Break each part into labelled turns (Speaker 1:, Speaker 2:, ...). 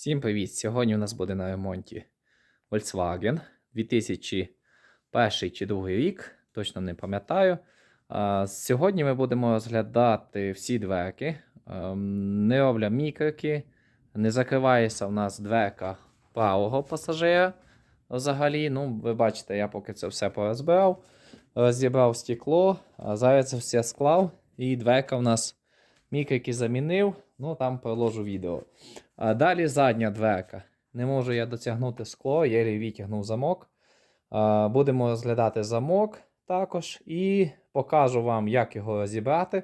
Speaker 1: Всім привіт! Сьогодні у нас буде на ремонті Volkswagen 2001 чи 2002 рік, точно не пам'ятаю. Сьогодні ми будемо розглядати всі дверки. Ем, Не роблю мікроки, не закривається у нас дверка правого пасажира. Взагалі, ну, ви бачите, я поки це все порозбирав, розібрав стекло, зараз це все склав, і дверка у нас мікроки замінив. Ну, там проложу відео. А далі задня дверка. Не можу я дотягнути скло, єлі витягнув замок. А, Будемо розглядати замок також. І покажу вам, як його розібрати.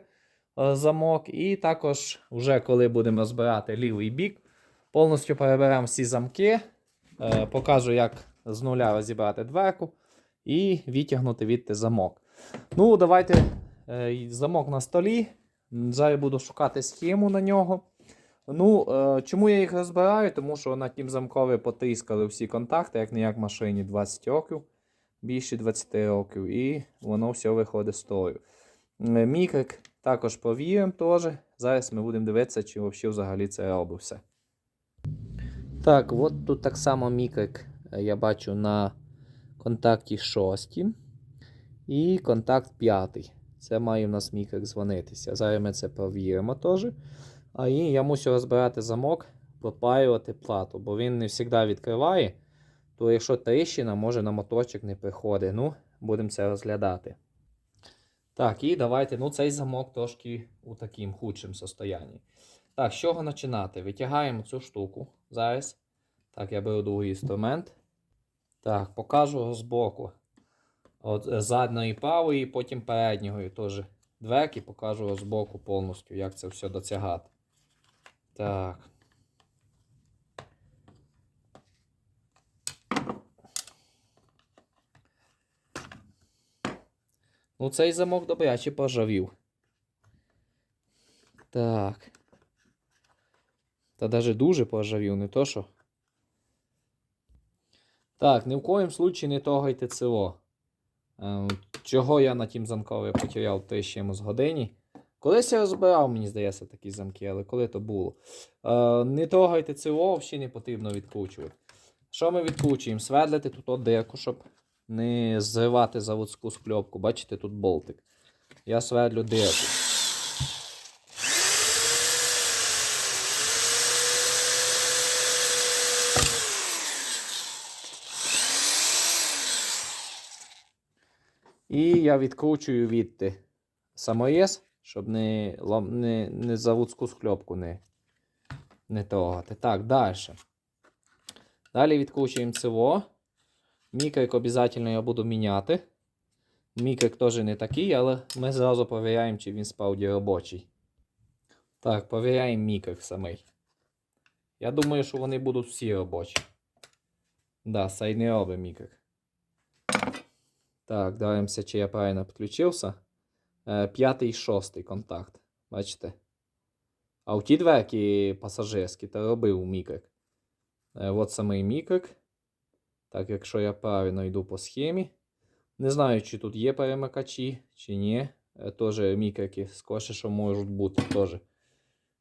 Speaker 1: е, Замок. І також, вже коли будемо розбирати лівий бік, повністю переберемо всі замки. е, Покажу, як з нуля розібрати дверку і відтягнути відти замок. Ну, давайте е, замок на столі. Зараз буду шукати схему на нього. Ну, е, чому я їх розбираю? Тому що на тім замкові потискали всі контакти, як не як машині 20 років, більше 20 років, і воно все виходить з тою. Мікрик також повіримо теж. Зараз ми будемо дивитися, чи взагалі це робить все. Так, от тут так само мікрик е, я бачу на контакті 6 і контакт 5. Це має в нас мікрик дзвонитися. Зараз ми це провіримо теж. А і я мусив розбирати замок, пропаювати плату, бо він не завжди відкриває. То якщо тріщина, може на моторчик не приходить. Ну, будемо це розглядати. Так, і давайте. Ну, цей замок трошки у таким худшим состоянні. Так, з чого починати? Витягаємо цю штуку зараз. Так, я беру другий інструмент. Так, покажу збоку. От е, задньої правої, потім передньої теж дверки, покажу збоку повністю, як це все досягати. Так. Ну, цей замок добряче пожавів. Так. Та навіть дуже пожавів, не то що. Так, ні в коїм случаї не трогайте ЦО. Ем, Чого я на тім замкові потеряв три з годині. Колись я розбирав, мені здається, такі замки, але коли то було. Е, не трогайте ЦО, взагалі не потрібно відкручувати. Що ми відкручуємо? Свердлити тут от щоб не зривати заводську скльопку. Бачите, тут болтик. Я свердлю дирку. І я відкручую відти самоєс, щоб не, не, не заводську скльопку не, не трогати. Так, далі. Далі відкручуємо ЦВО. Мікрик обов'язково я буду міняти. Мікрик теж не такий, але ми зразу перевіряємо, чи він справді робочий. Так, перевіряємо мікрик самий. Я думаю, що вони будуть всі робочі. Да, цей не робить мікрик. Так, дивимося, чи я правильно підключився. Е, П'ятий і шостий контакт. Бачите? А у ті дверки пасажирські, то робив мікрик. Е, От самий мікрик. Так, якщо я правильно йду по схемі. Не знаю, чи тут є перемикачі, чи ні. Е, Теж мікрики, скоріше, що можуть бути теж.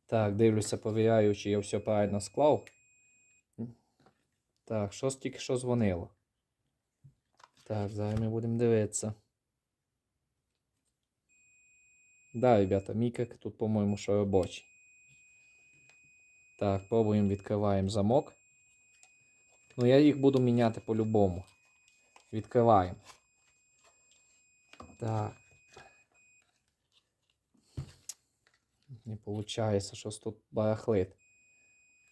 Speaker 1: Так, дивлюся, перевіряю, чи я все правильно склав. Так, щось тільки що дзвонило. Так, зараз ми будемо дивитися. Да, ребята, мікрик тут, по-моєму, що робочий. Так, пробуємо, відкриваємо замок. Ну, я їх буду міняти по-любому. Відкриваємо. Так. Не виходить, щось тут барахлит.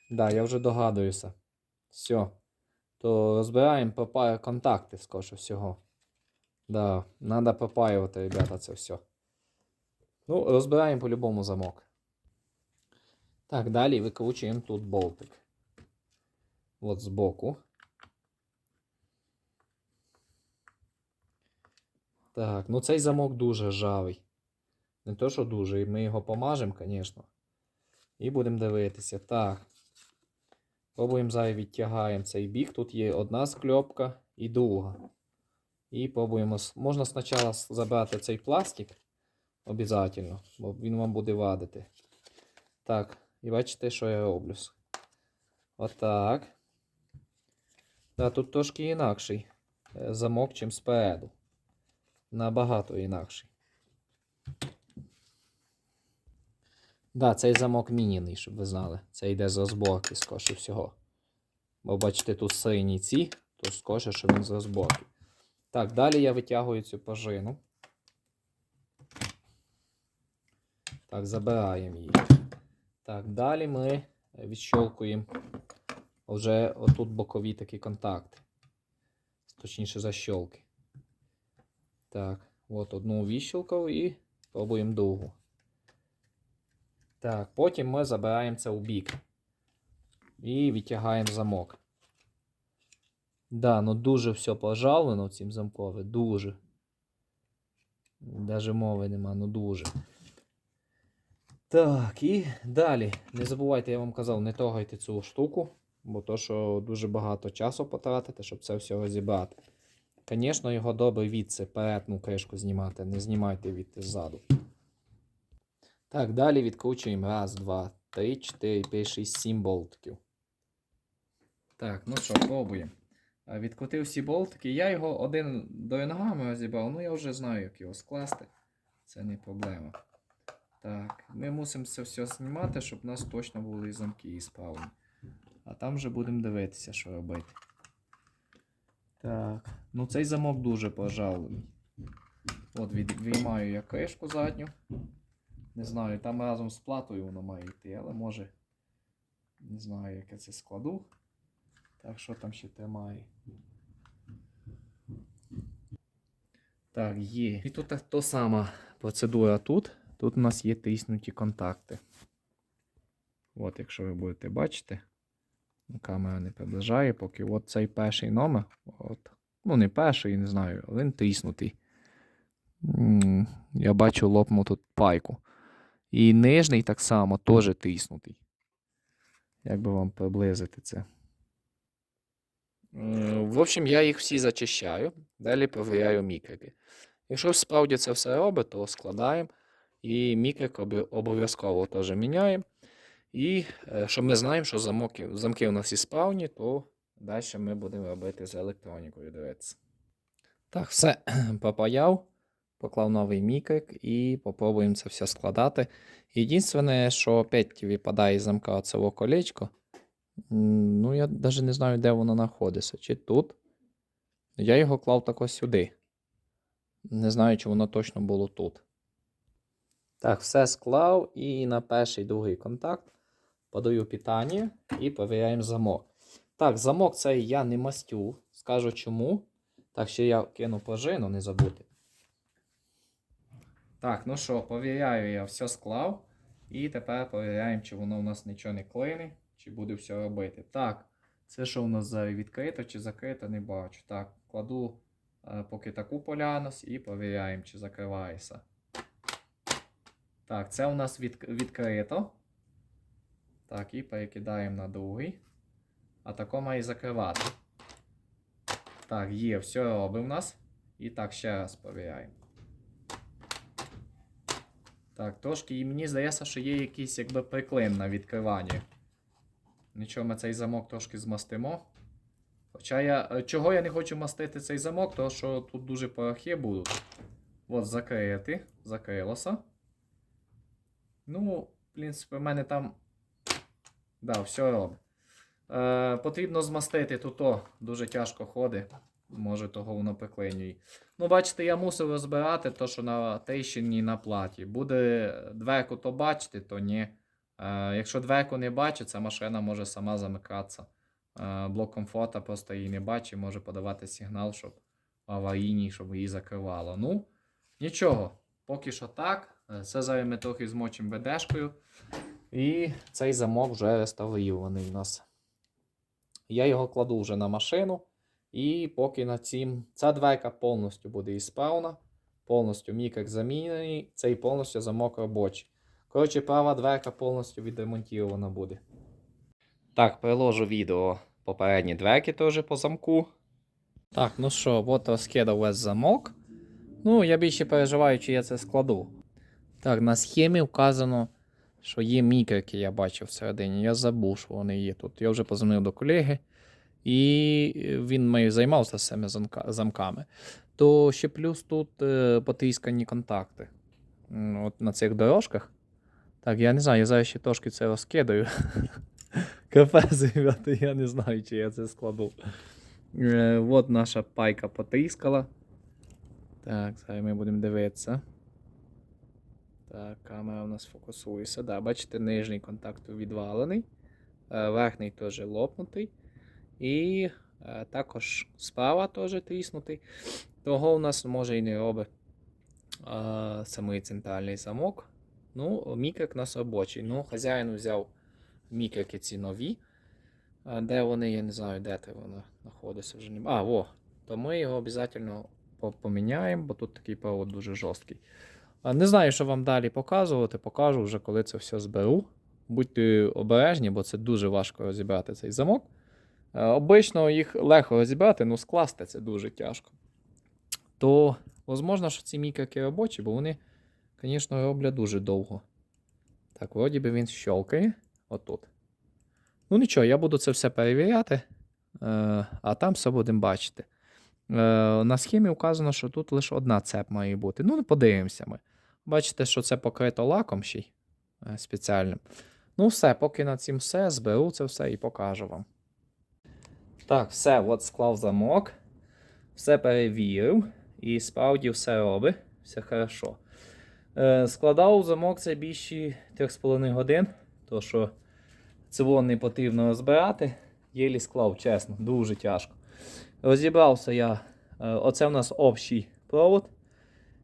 Speaker 1: Да, я вже догадуюся. Все. То розбираємо попа... контакти, скоріше всього. Да, треба попаювати, ребята, це все. Ну, розбираємо по-любому замок. Так, далі викручуємо тут болтик. От збоку. Так, ну цей замок дуже ржавий. Не то, що дуже, ми його помажемо, звісно. І будемо дивитися. Так. Пробуємо зараз відтягаємо цей бік. Тут є одна скльопка і друга. І пробуємо. Можна спочатку забрати цей пластик. Обязательно, бо він вам буде вадити. Так, і бачите, що я роблю. Отак. Да, тут трошки інакший е, замок, чим спереду. Набагато інакший. Да, цей замок мініний, щоб ви знали. Це йде з розборки, скоріше всього. Бо бачите, тут синій ці, то скоріше, що він з розборки. Так, далі я витягую цю пожину. Так, забираємо її. Так, далі ми відщолкуємо вже отут бокові такі контакти. Точніше, защолки. Так, от одну віщолкав і пробуємо другу. Так, потім ми забираємо це у бік. І відтягаємо замок. Да, ну дуже все пожалено цим замкове, дуже. Даже мови нема, ну дуже. Так, і далі. Не забувайте, я вам казав, не трогайте цю штуку, бо то, що дуже багато часу потратите, щоб це все розібрати. Звісно, його добре відси передну кришку знімати, не знімайте відти ззаду. Так, далі відкручуємо. Раз, два, три, чотири, п'ять, шість, сім болтиків. Так, ну що, пробуємо. Відкрутив всі болтики. Я його один до ногами розібрав, ну я вже знаю, як його скласти. Це не проблема. Так, ми мусимо це все знімати, щоб у нас точно були замки і справні. А там вже будемо дивитися, що робити. Так, ну цей замок дуже пожалений. От від, виймаю я кришку задню. Не знаю, там разом з платою воно має йти, але може. Не знаю, як я це складу. Так, що там ще тримає. Так, є. І тут та сама процедура тут. Тут у нас є тиснуті контакти. От, якщо ви будете бачити, камера не приближає, поки от цей перший номер. От, ну, не перший, не знаю, але він тиснутий. Я бачу лопнув тут пайку. І нижній так само теж тиснутий. Як би вам приблизити це? В общем, я їх всі зачищаю, далі провіряю мікроки. Якщо справді це все робить, то складаємо. І мікрик обов'язково теж міняємо. І е, щоб ми знаємо, що замки, замки у нас і справні, то далі ми будемо робити з електронікою. Дивитися. Так, все попаяв, поклав новий мікрик і попробуємо це все складати. Єдине, що опять випадає з замка це колечко. Ну, я навіть не знаю, де воно знаходиться. Чи тут. Я його клав тако сюди. Не знаю, чи воно точно було тут. Так, все склав і на перший другий контакт подаю питання і перевіряємо замок. Так, замок цей я не мастю. Скажу чому. Так, ще я кину пожину, не забудьте. Так, ну що, перевіряю, я все склав. І тепер перевіряємо, чи воно у нас нічого не клине, чи буде все робити. Так, це що у нас зараз відкрито чи закрито, не бачу. Так, кладу е, поки таку полянус і перевіряємо, чи закривається. Так, це у нас від, відкрито. Так, і перекидаємо на другий. А тако має закривати. Так, є, все робить у нас. І так, ще раз перевіряємо. Так, трошки і мені здається, що є якийсь якби приклин на відкриванні. Нічого, ми цей замок трошки змастимо. Хоча я. е, Чого я не хочу мастити цей замок, тому що тут дуже порохи будуть. От, закрити. Закрилося. Ну, в принципі, в мене там. Да, все робить. Е, потрібно змастити тут о, дуже тяжко ходить. Може, того воно. Ну, бачите, я мусив розбирати то, що на тріщині на платі. Буде дверку, то бачити, то ні. Е, якщо дверку не бачить, ця машина може сама замикатися. Е, блок комфорта просто її не бачить, може подавати сигнал, щоб аварійній, щоб її закривало. Ну, нічого, поки що так. Це зараз ми трохи змочимо ведешкою. І цей замок вже реставрований у нас. Я його кладу вже на машину. І поки на цім. Ця дверка повністю буде ісправна. Повністю мікрик замінений, цей повністю замок робочий. Коротше, права дверка повністю відремонтована буде. Так, приложу відео попередні дверки теж по замку. Так, ну що, от розкидав весь замок. Ну, я більше переживаю, чи я це складу. Так, на схемі вказано, що є міки, які я бачив всередині. Я забув, що вони є тут. Я вже позвонив до колеги, і він має займався цими замками. То ще плюс тут е, потискані контакти. От на цих дорожках. Так, я не знаю, я зараз ще трошки це розкидаю. Капець, ребята, я не знаю, чи я це складу. Е, от наша пайка потріскала. Так, зараз ми будемо дивитися. Так, камера у нас фокусується. Да, бачите, нижній контакт відвалений, е, верхній теж лопнутий. І е, також справа теж тріснутий. Того у нас може і не робить е, самий центральний замок. Ну, мікрик у нас робочий. Ну, хазяїн взяв мікрики ці нові. Де вони, я не знаю, де це воно знаходиться вже. А, во. То ми його обов'язково поміняємо, бо тут такий провод дуже жорсткий. Не знаю, що вам далі показувати, покажу вже, коли це все зберу. Будьте обережні, бо це дуже важко розібрати цей замок. Е, Обично їх легко розібрати, ну скласти це дуже тяжко. То, можливо, що ці мікроки робочі, бо вони, звісно, роблять дуже довго. Так, вроді би він щелкає. Отут. Ну нічого, я буду це все перевіряти, е, а там все будемо бачити. Е, на схемі вказано, що тут лише одна цеп має бути. Ну, подивимося ми. Бачите, що це покрито лаком ще й спеціальним. Ну, все, поки на цім все, зберу це все і покажу вам. Так, все, от склав замок. Все перевірив. І справді все робить. Все хорошо. Е, складав замок це більше 3,5 годин, то що цього не потрібно розбирати. Єлі склав, чесно, дуже тяжко. Розібрався я. е, Оце у нас общий провод.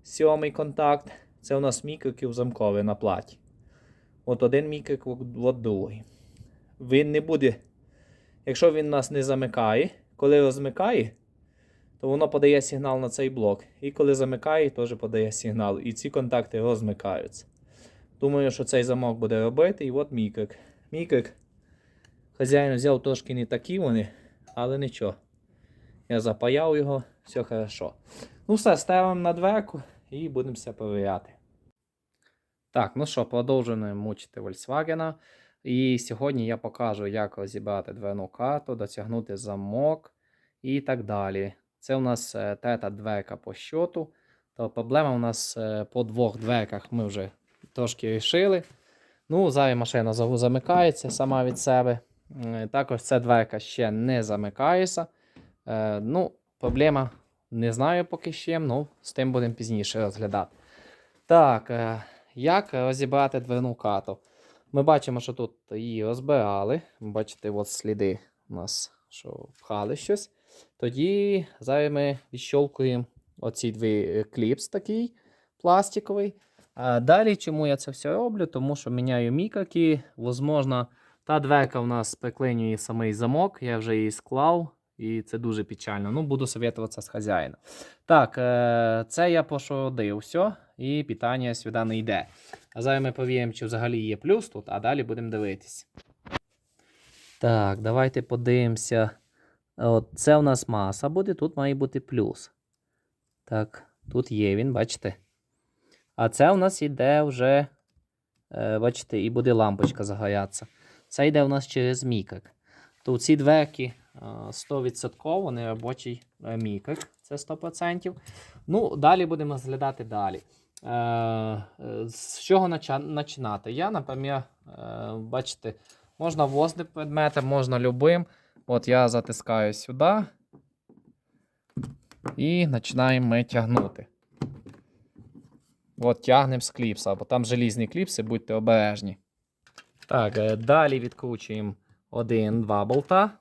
Speaker 1: Сьомий контакт. Це у нас мікроків замковий на платі. От один мікрик, от другий. Він не буде. Якщо він нас не замикає, коли розмикає, то воно подає сигнал на цей блок. І коли замикає, теж подає сигнал. І ці контакти розмикаються. Думаю, що цей замок буде робити. І от мікрик. Мікрик. Хазяїн взяв трошки не такі вони, але нічого. Я запаяв його, все хорошо. Ну все, ставимо на дверку і будемо все перевіряти. Так, ну що, продовжуємо мучити Volkswagen. І сьогодні я покажу, як розібрати дверну карту, дотягнути замок і так далі. Це у нас е, тета дверка по щоту. То проблема у нас е, по двох дверках ми вже трошки рішили. Ну, зараз машина замикається сама від себе. Е, Також ця дверка ще не замикається. Ну, проблема не знаю поки чим, ну, з тим будемо пізніше розглядати. Так, як розібрати дверну карту? Ми бачимо, що тут її розбирали. Бачите, от сліди у нас, що впхали щось. Тоді зараз ми відщолкуємо оці дві е, кліпс такий пластиковий. А далі, чому я це все роблю? Тому що міняю мікроки. Возможно, та дверка в нас приклинює самий замок, я вже її склав, і це дуже печально. Ну, буду советуватися з хазяїном. Так, е, це я пошодив все, і питання сюди не йде. А зараз ми повіримо, чи взагалі є плюс тут, а далі будемо дивитись. Так, давайте подивимося. От це у нас маса буде, тут має бути плюс. Так, тут є він, бачите. А це у нас йде вже, е, бачите, і буде лампочка загорятися. Це йде у нас через мікрик. То ці дверки е, 100% вони робочий е, мікрик, це 100%. Ну, далі будемо розглядати далі. Е, е, з чого починати? Я, наприклад, е, бачите, можна возле предмета, можна любим. От я затискаю сюди. І починаємо ми тягнути. От тягнемо з кліпса, бо там желізні кліпси, будьте обережні. Так, далі відкручуємо один-два болта.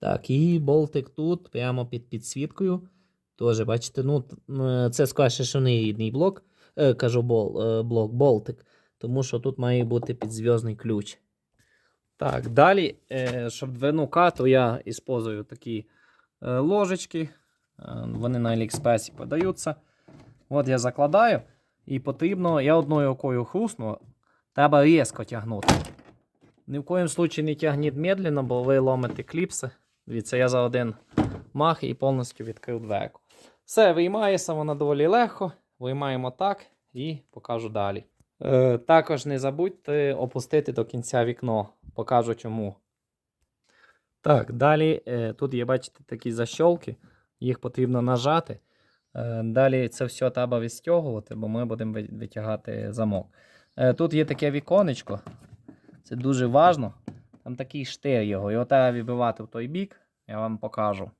Speaker 1: Так, і болтик тут, прямо під підсвіткою. Тоже, бачите, ну, е, це скаже, що не рідний блок. Е, кажу, бол, е, блок, болтик. Тому що тут має бути підзв'язний ключ. Так, далі, щоб дверну карту, я використовую такі ложечки. Вони на Аліекспресі продаються. От я закладаю, і потрібно, я одною рукою хрусну, треба різко тягнути. Ні в коїм случаї не тягніть медленно, бо ви ломите кліпси. Дивіться, я за один мах і повністю відкрив дверку. Все, виймається вона доволі легко. Виймаємо так і покажу далі. Е, також не забудьте опустити до кінця вікно. Покажу чому. Так, далі е, тут є, бачите, такі защолки. Їх потрібно нажати. Е, далі це все треба відстягувати, бо ми будемо витягати замок. Е, тут є таке віконечко. Це дуже важно. Там такий штир його. Його треба вибивати в той бік. Я вам покажу.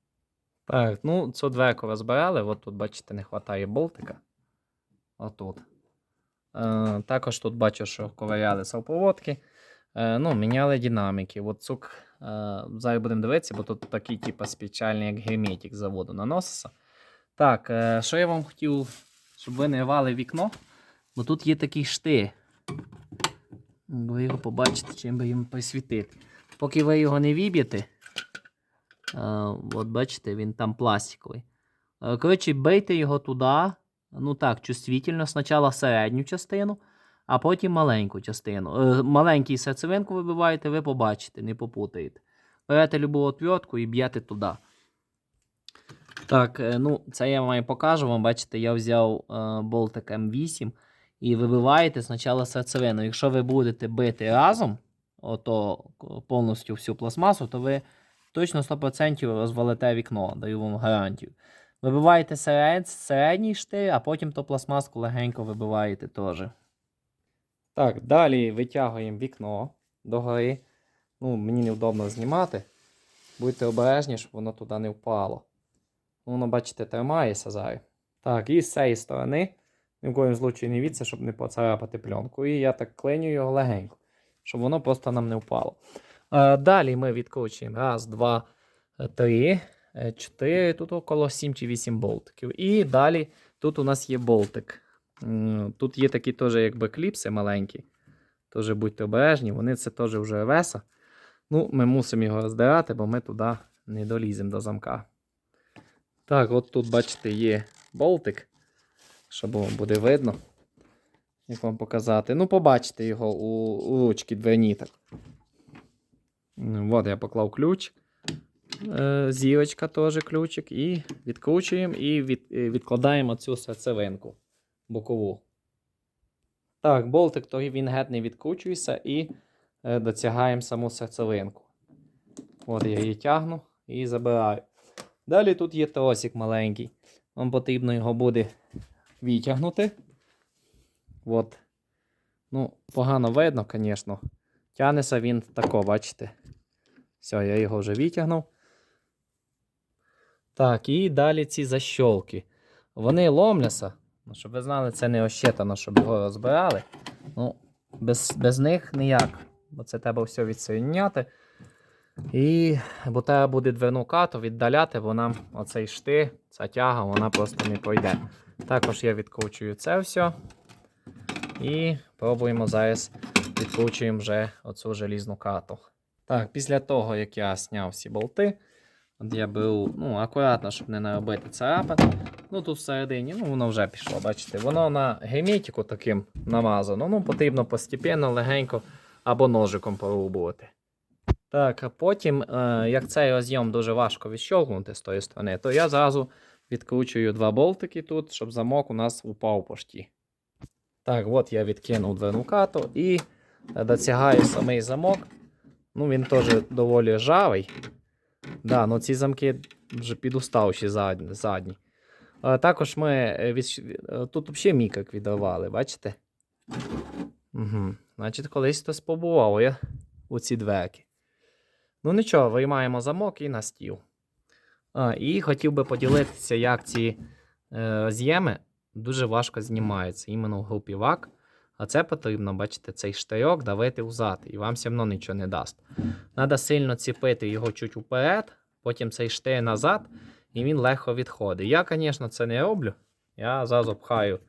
Speaker 1: Так, ну цю дверку розбирали. От тут, бачите, не вистачає болтика. Отут. Е, також тут бачу, що ковиряли совпроводки. Е, ну, міняли динаміки. От цук, е, зараз будемо дивитися, бо тут такий, типу, спеціальний, як герметик заводу наноситься. Так, е, що я вам хотів, щоб ви не рвали вікно, бо тут є такий штир. Ви його побачите, чим би їм присвітити. Поки ви його не віб'єте, от бачите, він там пластиковий. Е, Коротше, бийте його туди, ну так, чувствительно, спочатку середню частину, а потім маленьку частину. Е, маленький серцевинку вибиваєте, ви побачите, не попутаєте. Берете любу отвертку і б'єте туди. Так, е, ну, це я вам покажу. Вам бачите, я взяв е, болтик М8 і вибиваєте спочатку серцевину. Якщо ви будете бити разом, ото повністю всю пластмасу, то ви точно 100% розвалите вікно, даю вам гарантію. Вибиваєте серед, середній штир, а потім ту пластмаску легенько вибиваєте теж. Так, далі витягуємо вікно догори. Ну, мені невдобно знімати. Будьте обережні, щоб воно туди не впало. Ну, Воно, бачите, тримається зараз. Так, і з цієї сторони, ні в коїм случаї не віться, щоб не поцарапати пленку. І я так клиню його легенько, щоб воно просто нам не впало. Е, далі ми відкручуємо. Раз, два, е, три, е, чотири. Тут около 7 чи 8 болтиків. І далі тут у нас є болтик. Тут є такі теж якби кліпси маленькі. Теж будьте обережні, вони це теж вже веса. Ну, ми мусимо його роздирати, бо ми туди не доліземо до замка. Так, от тут, бачите, є болтик, щоб вам буде видно. Як вам показати. Ну, побачите його у, у ручки дверні. Так. От я поклав ключ. Е, Зірочка теж ключик. І відкручуємо і від, е, відкладаємо цю серцевинку бокову. Так, болтик то він геть не відкручується і е, дотягаємо саму серцевинку. От я її тягну і забираю. Далі тут є тросик маленький. Вам потрібно його буде витягнути. От. Ну, погано видно, звісно. Тягнеться він тако, бачите. Все, я його вже витягнув. Так, і далі ці защолки. Вони ломляться. Ну, щоб ви знали, це не ощетано, щоб його розбирали. Ну, без, без них ніяк. Бо це треба все відсоєдняти. І бо треба буде дверну кату віддаляти, бо нам оцей шти, ця тяга, вона просто не пройде. Також я відкручую це все. І пробуємо зараз відкручуємо вже оцю желізну кату. Так, після того, як я зняв всі болти, от я беру, ну, акуратно, щоб не наробити царапин. Ну, тут всередині, ну, воно вже пішло, бачите, воно на герметику таким намазано. Ну, потрібно постепенно, легенько або ножиком порубувати. Так, а потім, е, як цей роз'єм дуже важко відщолкнути з тої сторони, то я зразу відкручую два болтики тут, щоб замок у нас упав по шті. Так, от я відкинув дверну кату і е, дотягаю самий замок. Ну, він теж доволі ржавий. Да, ну ці замки вже підуставші задні. задні. Е, також ми е, від... е, тут взагалі мікак відривали, бачите? Угу. Значить, колись хтось побував я у ці дверки. Ну нічого, виймаємо замок і на стіл. А, і хотів би поділитися, як ці е, роз'єми дуже важко знімаються іменно в групі ВАК. А це потрібно, бачите, цей штирьок давити взад, і вам все одно нічого не дасть. Треба сильно ціпити його чуть вперед, потім цей штир назад, і він легко відходить. Я, звісно, це не роблю. Я зразу пхаю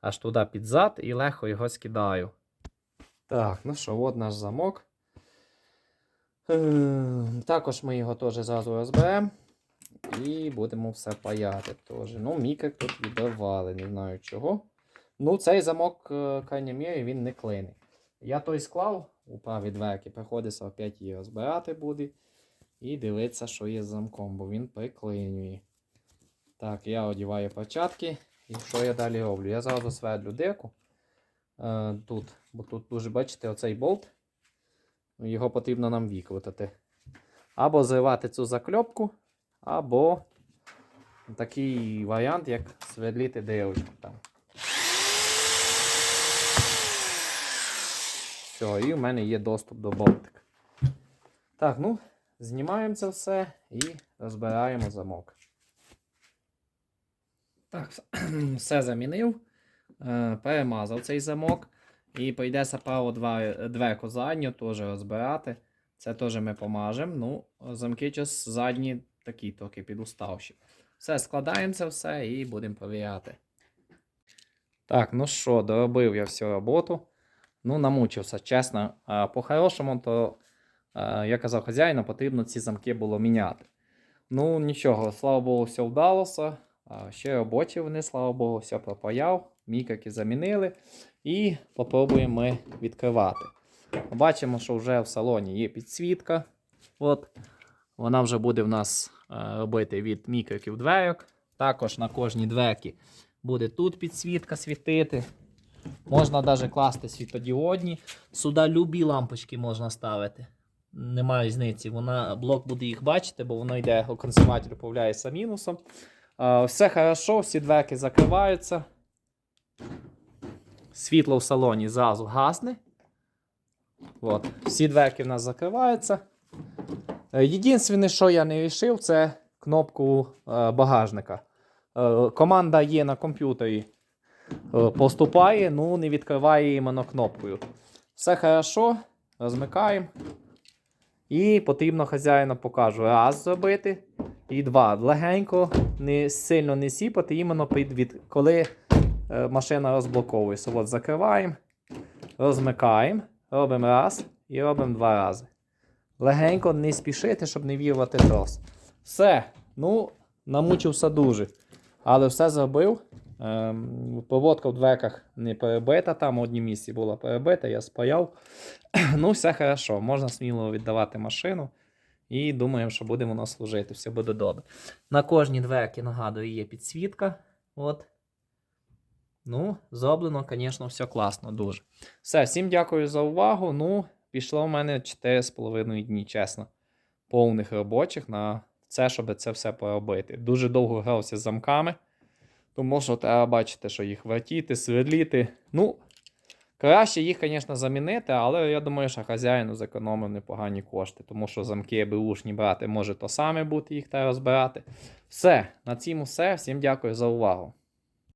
Speaker 1: аж туди під зад і легко його скидаю. Так, ну що, от наш замок. Е, Також ми його теж зразу розберемо. І будемо все паяти теж. Ну, мікак тут віддавали, не знаю чого. Ну, цей замок, е, він не клиний. Я той склав у праві дверки, приходиться опять її розбирати буде. І дивитися, що є з замком, бо він приклинює. Так, я одіваю перчатки. І що я далі роблю? Я зразу свердлю дирку. е, тут. Бо тут дуже бачите оцей болт. Його потрібно нам викрутити. Або зривати цю закльопку, або такий варіант, як свердлити дирочку там. Все, і в мене є доступ до болтика. Так, ну, знімаємо це все і розбираємо замок. Так, все замінив. Е, Перемазав цей замок. І прийдеться право дверку задню теж розбирати. Це теж ми помажемо. Ну, замки час задні такі трохи підуставші. Все, складаємо це все і будемо перевіряти. Так, ну що, доробив я всю роботу. Ну, намучився, чесно. По-хорошому, то, як казав хазяїну, потрібно ці замки було міняти. Ну, нічого, слава Богу, все вдалося. Ще робочі вони, слава Богу, все пропаяв. Мікаки замінили. І попробуємо ми відкривати. Бачимо, що вже в салоні є підсвітка. От. Вона вже буде в нас е, робити від мікроків дверок. Також на кожній дверці буде тут підсвітка світити. Можна навіть класти світодіодні. Сюди любі лампочки можна ставити. Немає різниці. Вона, блок буде їх бачити, бо воно йде у консерваторі, управляється мінусом. Все хорошо, всі дверки закриваються. Світло в салоні зразу гасне. От. Всі дверки в нас закриваються. Е, Єдине, що я не вирішив, це кнопку е, багажника. Е, команда є на комп'ютері. Е, Поступає, ну не відкриває іменно кнопкою. Все хорошо, розмикаємо. І потрібно хазяїну покажу раз зробити. І два. Легенько, не сильно не сіпати, іменно під від, коли е, машина розблоковується. От закриваємо, розмикаємо, робимо раз і робимо два рази. Легенько не спішити, щоб не вірвати трос. Все. Ну, намучився дуже. Але все зробив. Ем, поводка в дверках не перебита, там в одній місці була перебита, я спаяв. ну, все хорошо, можна сміло віддавати машину. І думаємо, що буде воно служити, все буде добре. На кожній дверці, нагадую, є підсвітка. От. Ну, зроблено, звісно, все класно, дуже. Все, всім дякую за увагу. Ну, пішло в мене 4,5 дні, чесно, повних робочих на це, щоб це все поробити. Дуже довго грався з замками, тому що треба бачити, що їх вертіти, свердліти. Ну, краще їх, звісно, замінити, але я думаю, що хазяїну зекономив непогані кошти, тому що замки беушні брати може то саме бути, їх треба розбирати. Все, на цьому все. Всім дякую за увагу.